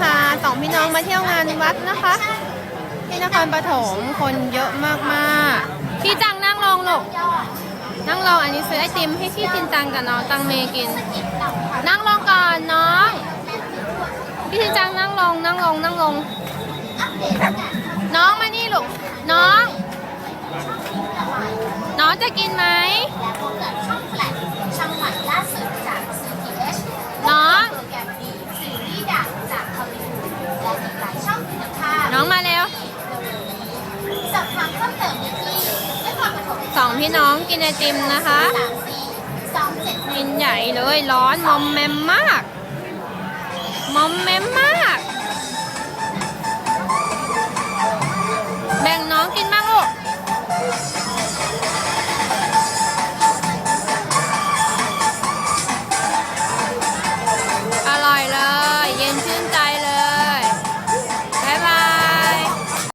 พาสองพี่น้องมาเที่ยวงานวัดนะคะ ที่นครปฐมคนเยอะมากๆพี่จังนั่งลงลูกนั่งลงอันนี้ซื้อไอติมให้พี่จินจังกับน้องตังเมกิน นั่งลงก่อนน้อง พี่จินจังนั่งลงนั่งลงนั่งลง น้องมานี่ลูกน้อง น้องจะกินไหม สองพี่น้องกินไอติมนะคะสามสี่สองเจ็ดกินใหญ่เลยร้อนมอมแมมมาก มอมแมมมากแบ่งน้องกินบ้างลูก